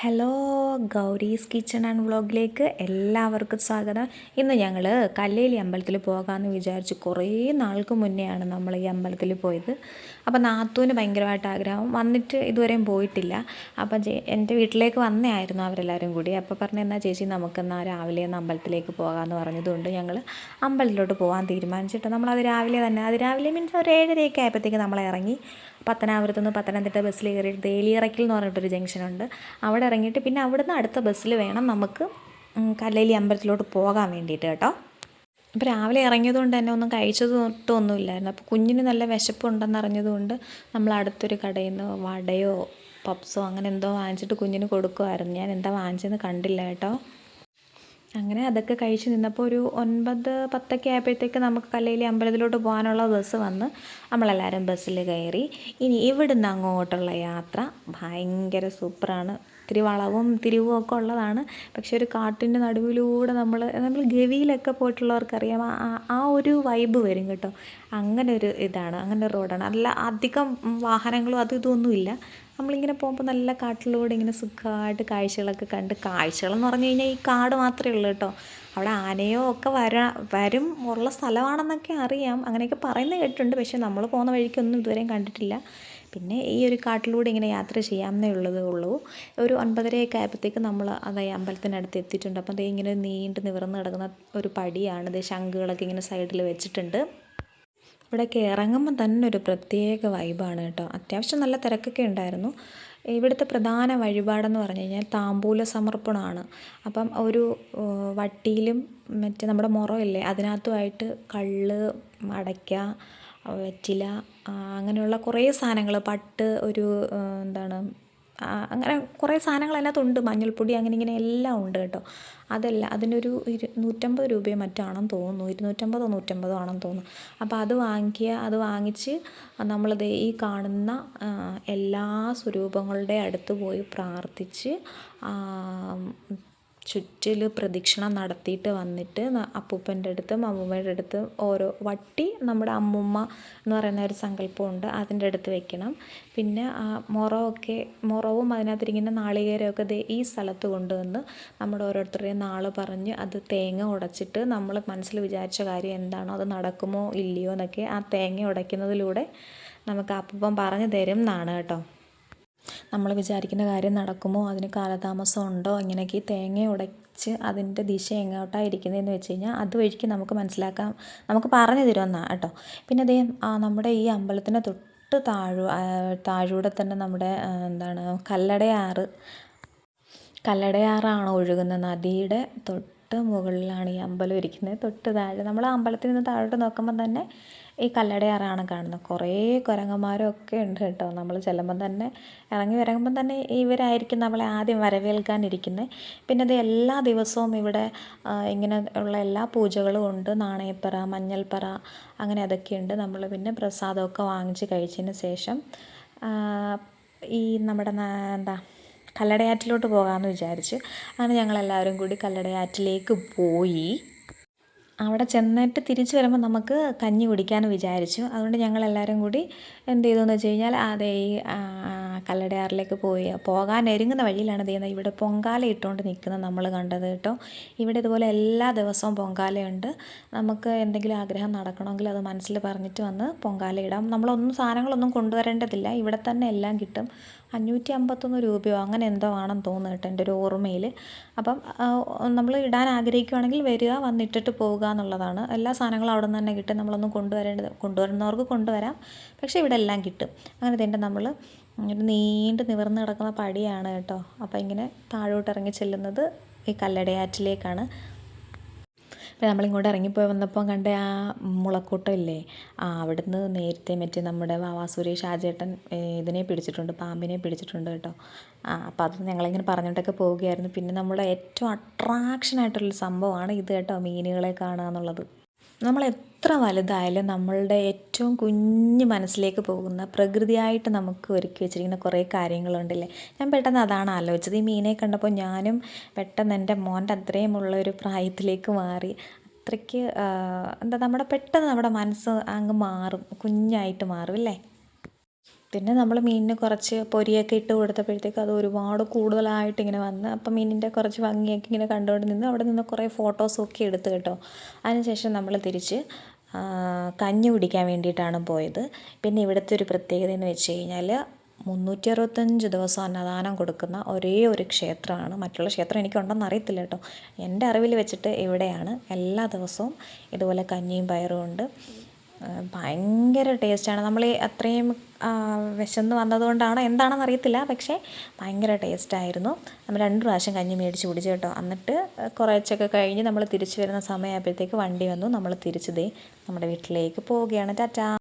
Hello Gowri's kitchen and വ്ളോഗിലേക്ക് എല്ലാവർക്കും സ്വാഗതം. ഇന്ന് ഞങ്ങൾ കല്ലേലി അമ്പലത്തിൽ പോകാമെന്ന് വിചാരിച്ച് കുറേ നാൾക്ക് മുന്നെയാണ് നമ്മൾ ഈ അമ്പലത്തിൽ പോയത്. അപ്പോൾ നാത്തൂന് ഭയങ്കരമായിട്ട് ആഗ്രഹം. വന്നിട്ട് ഇതുവരെയും പോയിട്ടില്ല. അപ്പം എന്റെ വീട്ടിലേക്ക് വന്നേയായിരുന്നു അവരെല്ലാവരും കൂടി. അപ്പോൾ പറഞ്ഞു എന്നാൽ ചേച്ചി നമുക്കെന്നാൽ രാവിലെ ഒന്ന് അമ്പലത്തിലേക്ക് പോകാമെന്ന് പറഞ്ഞതുകൊണ്ട് ഞങ്ങൾ അമ്പലത്തിലോട്ട് പോകാൻ തീരുമാനിച്ചിട്ട്. നമ്മളത് രാവിലെ തന്നെ അത് രാവിലെ മീൻസ് ഒരു ഏഴരയൊക്കെ ആയപ്പോഴത്തേക്ക് നമ്മൾ ഇറങ്ങി പത്തനാപുരത്ത് നിന്ന് പത്തനംതിട്ട ബസ്സിൽ കയറി തേലിയിറക്കിൽ എന്ന് പറഞ്ഞിട്ടൊരു ജംഗ്ഷനുണ്ട്. അവിടെ ഇറങ്ങിയിട്ട് പിന്നെ അവിടുന്ന് അടുത്ത ബസ്സിൽ വേണം നമുക്ക് കല്ലേലി അമ്പലത്തിലോട്ട് പോകാൻ വേണ്ടിയിട്ട് കേട്ടോ. അപ്പോൾ രാവിലെ ഇറങ്ങിയതുകൊണ്ട് തന്നെ ഒന്നും കഴിച്ചത് തൊട്ടൊന്നുമില്ലായിരുന്നു അപ്പോൾ കുഞ്ഞിന് നല്ല വിശപ്പുണ്ടെന്നറിഞ്ഞതുകൊണ്ട് നമ്മൾ അടുത്തൊരു കടയിൽ നിന്ന് വടയോ പപ്സോ അങ്ങനെ എന്തോ വാങ്ങിച്ചിട്ട് കുഞ്ഞിന് കൊടുക്കുമായിരുന്നു ഞാൻ എന്താ വാങ്ങിച്ചതെന്ന് കണ്ടില്ല കേട്ടോ. അങ്ങനെ അതൊക്കെ കഴിച്ച് നിന്നപ്പോൾ ഒരു ഒൻപത് പത്തൊക്കെ ആയപ്പോഴത്തേക്ക് നമുക്ക് കല്ലയിലെ അമ്പലത്തിലോട്ട് പോകാനുള്ള ബസ് വന്ന് നമ്മളെല്ലാവരും ബസ്സിൽ കയറി. ഇനി ഇവിടുന്ന് അങ്ങോട്ടുള്ള യാത്ര ഭയങ്കര സൂപ്പറാണ്. ഇത്തിരി വളവും തിരിവും ഒക്കെ ഉള്ളതാണ്. പക്ഷെ ഒരു കാട്ടിന്റെ നടുവിലൂടെ നമ്മൾ നമ്മൾ ഗവിയിലൊക്കെ പോയിട്ടുള്ളവർക്കറിയാം ആ ഒരു വൈബ് വരും കേട്ടോ. അങ്ങനെ ഒരു ഇതാണ് അങ്ങനെ റോഡാണ് അല്ല അധികം വാഹനങ്ങളും അതും ഇതൊന്നുമില്ല നമ്മളിങ്ങനെ പോകുമ്പോൾ നല്ല കാട്ടിലൂടെ ഇങ്ങനെ സുഖമായിട്ട് കാഴ്ചകളൊക്കെ കണ്ട് കാഴ്ചകളെന്ന് പറഞ്ഞു കഴിഞ്ഞാൽ ഈ കാട് മാത്രമേ ഉള്ളൂ കേട്ടോ. അവിടെ ആനയോ ഒക്കെ വരാ വരും ഉള്ള സ്ഥലമാണെന്നൊക്കെ അറിയാം. അങ്ങനെയൊക്കെ പറയുന്നത് കേട്ടിട്ടുണ്ട്. പക്ഷേ നമ്മൾ പോകുന്ന വഴിക്കൊന്നും ഇതുവരെയും കണ്ടിട്ടില്ല. പിന്നെ ഈ ഒരു കാട്ടിലൂടെ ഇങ്ങനെ യാത്ര ചെയ്യാമെന്നേ ഉള്ളതേ ഉള്ളൂ. ഒരു ഒൻപതരയൊക്കെ ആയപ്പോഴത്തേക്ക് നമ്മൾ അതായത് അമ്പലത്തിനടുത്ത് എത്തിയിട്ടുണ്ട്. അപ്പം ദേ ഇങ്ങനെ നീണ്ട് നിവർന്ന് കിടക്കുന്ന ഒരു പടിയാണ്. ഇത് ശംഖുകളൊക്കെ ഇങ്ങനെ സൈഡിൽ വെച്ചിട്ടുണ്ട്. ഇവിടെയൊക്കെ ഇറങ്ങുമ്പോൾ തന്നെ ഒരു പ്രത്യേക വൈബാണ് കേട്ടോ. അത്യാവശ്യം നല്ല തിരക്കൊക്കെ ഉണ്ടായിരുന്നു. ഇവിടുത്തെ പ്രധാന വഴിപാടെന്ന് പറഞ്ഞു കഴിഞ്ഞാൽ താമ്പൂല സമർപ്പണമാണ്. അപ്പം ഒരു വട്ടിയിലും മറ്റേ നമ്മുടെ മുറമില്ലേ അതിനകത്തുമായിട്ട് കള്ള് അടയ്ക്ക വെറ്റില അങ്ങനെയുള്ള കുറേ സാധനങ്ങൾ പട്ട് ഒരു എന്താണ് അങ്ങനെ കുറേ സാധനങ്ങൾ അതിനകത്തുണ്ട് മഞ്ഞൾപ്പൊടി അങ്ങനെ ഇങ്ങനെ എല്ലാം ഉണ്ട് കേട്ടോ. അതെല്ലാം അതിനൊരു ഇരു നൂറ്റമ്പത് രൂപയോ മറ്റാണെന്ന് തോന്നുന്നു. ഇരുന്നൂറ്റമ്പതോ നൂറ്റമ്പതോ ആണെന്ന് തോന്നുന്നു. അപ്പോൾ അത് വാങ്ങിക്കുക അത് വാങ്ങിച്ച് നമ്മളത് ഈ കാണുന്ന എല്ലാ സ്വരൂപങ്ങളുടെ അടുത്ത് പോയി പ്രാർത്ഥിച്ച് ചുറ്റിൽ പ്രദക്ഷിണം നടത്തിയിട്ട് വന്നിട്ട് അപ്പൂപ്പന്റെ അടുത്തും അമ്മൂമ്മയുടെ അടുത്തും ഓരോ വട്ടി നമ്മുടെ അമ്മൂമ്മ എന്ന് പറയുന്ന ഒരു സങ്കല്പമുണ്ട്. അതിന്റെ അടുത്ത് വെക്കണം. പിന്നെ ആ മുറമൊക്കെ മുറവും അതിനകത്തിരിക്കുന്ന നാളികേരമൊക്കെ ദേ ഈ സ്ഥലത്ത് കൊണ്ടുവന്ന് നമ്മുടെ ഓരോരുത്തരുടെയും നാൾ പറഞ്ഞ് അത് തേങ്ങ ഉടച്ചിട്ട് നമ്മൾ മനസ്സിൽ വിചാരിച്ച കാര്യം എന്താണോ അത് നടക്കുമോ ഇല്ലയോ എന്നൊക്കെ ആ തേങ്ങ ഉടയ്ക്കുന്നതിലൂടെ നമുക്ക് അപ്പൂപ്പൻ പറഞ്ഞു തരും എന്നാണ് കേട്ടോ. നമ്മൾ വിചാരിക്കുന്ന കാര്യം നടക്കുമോ? അതിന് കാലതാമസം ഉണ്ടോ? ഇങ്ങനെയൊക്കെ തേങ്ങ ഉടച്ച് അതിന്റെ ദിശ എങ്ങോട്ടാണ് ഇരിക്കുന്നതെന്ന് വെച്ച് കഴിഞ്ഞാൽ അതുവഴിക്ക് നമുക്ക് മനസ്സിലാക്കാം. നമുക്ക് പറഞ്ഞു തരുമെന്നാണ് കേട്ടോ. പിന്നെ അതേ നമ്മുടെ ഈ അമ്പലത്തിന്റെ തൊട്ട് താഴു താഴൂടെ തന്നെ നമ്മുടെ എന്താണ് കല്ലടയാറ്. കല്ലടയാറാണ് ഒഴുകുന്ന നദിയുടെ തൊട്ട് മുകളിലാണ് ഈ അമ്പലം ഇരിക്കുന്നത്. തൊട്ട് താഴെ. നമ്മൾ അമ്പലത്തിൽ നിന്ന് താഴോട്ട് നോക്കുമ്പോൾ തന്നെ ഈ കല്ലടയാറാണ് കാണുന്നത്. കുറേ കുരങ്ങന്മാരൊക്കെ ഉണ്ട് കേട്ടോ. നമ്മൾ ചെല്ലുമ്പം തന്നെ ഇറങ്ങി വരുമ്പം തന്നെ ഇവരായിരിക്കും നമ്മളെ ആദ്യം വരവേൽക്കാനിരിക്കുന്നത് പിന്നെ അത് എല്ലാ ദിവസവും ഇവിടെ ഇങ്ങനെ ഉള്ള എല്ലാ പൂജകളും ഉണ്ട്. നാണയപ്പറ മഞ്ഞൾപ്പറ അങ്ങനെ അതൊക്കെയുണ്ട് നമ്മൾ പിന്നെ പ്രസാദമൊക്കെ വാങ്ങിച്ച് കഴിച്ചതിന് ശേഷം ഈ നമ്മുടെ എന്താ കല്ലടയാറ്റിലോട്ട് പോകാമെന്ന് വിചാരിച്ച് അങ്ങനെ ഞങ്ങളെല്ലാവരും കൂടി കല്ലടയാറ്റിലേക്ക് പോയി. അവിടെ ചെന്നിട്ട് തിരിച്ച് വരുമ്പോൾ നമുക്ക് കഞ്ഞി കുടിക്കാമെന്ന് വിചാരിച്ചു. അതുകൊണ്ട് ഞങ്ങളെല്ലാവരും കൂടി എന്ത് ചെയ്തു എന്ന് വെച്ച് കഴിഞ്ഞാൽ അതേ ഈ കല്ലടയാറിലേക്ക് പോയി. പോകാൻ ഒരുങ്ങുന്ന വഴിയിലാണ് ചെയ്യുന്നത് ഇവിടെ പൊങ്കാല ഇട്ടുകൊണ്ട് നിൽക്കുന്നത് നമ്മൾ കണ്ടത് കേട്ടോ. ഇവിടെ ഇതുപോലെ എല്ലാ ദിവസവും പൊങ്കാലയുണ്ട്. നമുക്ക് എന്തെങ്കിലും ആഗ്രഹം നടക്കണമെങ്കിൽ അത് മനസ്സിൽ പറഞ്ഞിട്ട് വന്ന് പൊങ്കാല ഇടാം. നമ്മളൊന്നും സാധനങ്ങളൊന്നും കൊണ്ടുവരേണ്ടതില്ല. ഇവിടെ തന്നെ എല്ലാം കിട്ടും. അഞ്ഞൂറ്റി അമ്പത്തൊന്ന് രൂപയോ അങ്ങനെ എന്തോ ആണെന്ന് തോന്നുന്നു കേട്ടോ എന്റെ ഒരു ഓർമ്മയിൽ. അപ്പം നമ്മൾ ഇടാൻ ആഗ്രഹിക്കുകയാണെങ്കിൽ വരിക വന്നിട്ടിട്ട് പോവുക എന്നുള്ളതാണ്. എല്ലാ സാധനങ്ങളും അവിടെ നിന്ന് തന്നെ കിട്ടും. നമ്മളൊന്നും കൊണ്ടുവരേണ്ടത് കൊണ്ടുവരുന്നവർക്ക് കൊണ്ടുവരാം. പക്ഷേ ഇവിടെ എല്ലാം കിട്ടും. അങ്ങനെ തന്നെ നമ്മൾ ഒരു നീണ്ട് നിവർന്ന് കിടക്കുന്ന പടിയാണ് കേട്ടോ. അപ്പോൾ ഇങ്ങനെ താഴോട്ട് ഇറങ്ങി ചെല്ലുന്നത് ഈ കല്ലടയാറ്റിലേക്കാണ്. അപ്പോൾ നമ്മളിങ്ങോട്ട് ഇറങ്ങിപ്പോയി വന്നപ്പോൾ കണ്ട ആ മുളക്കൂട്ടം ഇല്ലേ ആ അവിടുന്ന് നേരത്തെ മറ്റേ നമ്മുടെ വാവാ സുരേഷ് ആചേട്ടൻ ഇതിനെ പിടിച്ചിട്ടുണ്ട് പാമ്പിനെ പിടിച്ചിട്ടുണ്ട് കേട്ടോ. ആ അപ്പോൾ അത് ഞങ്ങളിങ്ങനെ പറഞ്ഞിട്ടൊക്കെ പോവുകയായിരുന്നു. പിന്നെ നമ്മുടെ ഏറ്റവും അട്രാക്ഷൻ ആയിട്ടുള്ള സംഭവമാണ് ഇത് കേട്ടോ മീനുകളെ കാണുക എന്നുള്ളത് നമ്മൾ എത്ര വലുതായാലും നമ്മളുടെ ഏറ്റവും കുഞ്ഞു മനസ്സിലേക്ക് പോകുന്ന പ്രകൃതിയായിട്ട് നമുക്ക് ഒരുക്കി വെച്ചിരിക്കുന്ന കുറേ കാര്യങ്ങളുണ്ടല്ലേ? ഞാൻ പെട്ടെന്ന് അതാണ് ആലോചിച്ചത്. ഈ മീനെ കണ്ടപ്പോൾ ഞാനും പെട്ടെന്ന് എന്റെ മോന്റെ അത്രയും ഉള്ള ഒരു പ്രായത്തിലേക്ക് മാറി. അത്രയ്ക്ക് എന്താ നമ്മുടെ പെട്ടെന്ന് നമ്മുടെ മനസ്സ് അങ്ങ് മാറും. കുഞ്ഞായിട്ട് മാറും അല്ലേ? പിന്നെ നമ്മൾ മീനിന് കുറച്ച് പൊരിയൊക്കെ ഇട്ട് കൊടുത്തപ്പോഴത്തേക്ക് അത് ഒരുപാട് കൂടുതലായിട്ട് ഇങ്ങനെ വന്ന് അപ്പം മീനിന്റെ കുറച്ച് ഭംഗിയൊക്കെ ഇങ്ങനെ കണ്ടുകൊണ്ട് നിന്ന് അവിടെ നിന്ന് കുറേ ഫോട്ടോസൊക്കെ എടുത്തു കേട്ടോ. അതിനുശേഷം നമ്മൾ തിരിച്ച് കഞ്ഞി കുടിക്കാൻ വേണ്ടിയിട്ടാണ് പോയത്. പിന്നെ ഇവിടുത്തെ ഒരു പ്രത്യേകത എന്ന് വെച്ച് കഴിഞ്ഞാൽ മുന്നൂറ്റി അറുപത്തഞ്ച് ദിവസം അന്നദാനം കൊടുക്കുന്ന ഒരേ ഒരു ക്ഷേത്രമാണ്. മറ്റുള്ള ക്ഷേത്രം എനിക്കുണ്ടെന്ന് അറിയത്തില്ല കേട്ടോ. എന്റെ അറിവിൽ വെച്ചിട്ട് ഇവിടെയാണ്. എല്ലാ ദിവസവും ഇതുപോലെ കഞ്ഞിയും പയറും ഉണ്ട്. ഭയങ്കര ടേസ്റ്റാണ്. നമ്മൾ അത്രയും വിശന്ന് വന്നതുകൊണ്ടാണോ എന്താണെന്ന് അറിയത്തില്ല. പക്ഷേ ഭയങ്കര ടേസ്റ്റായിരുന്നു. നമ്മൾ രണ്ട് പ്രാവശ്യം കഞ്ഞി മേടിച്ച് കുടിച്ചു കേട്ടോ. എന്നിട്ട് കുറച്ചൊക്കെ കഴിഞ്ഞ് നമ്മൾ തിരിച്ചു വരുന്ന സമയമായപ്പോഴത്തേക്ക് വണ്ടി വന്നു. നമ്മൾ തിരിച്ചു ദേ നമ്മുടെ വീട്ടിലേക്ക് പോവുകയാണ്. ടാറ്റാ!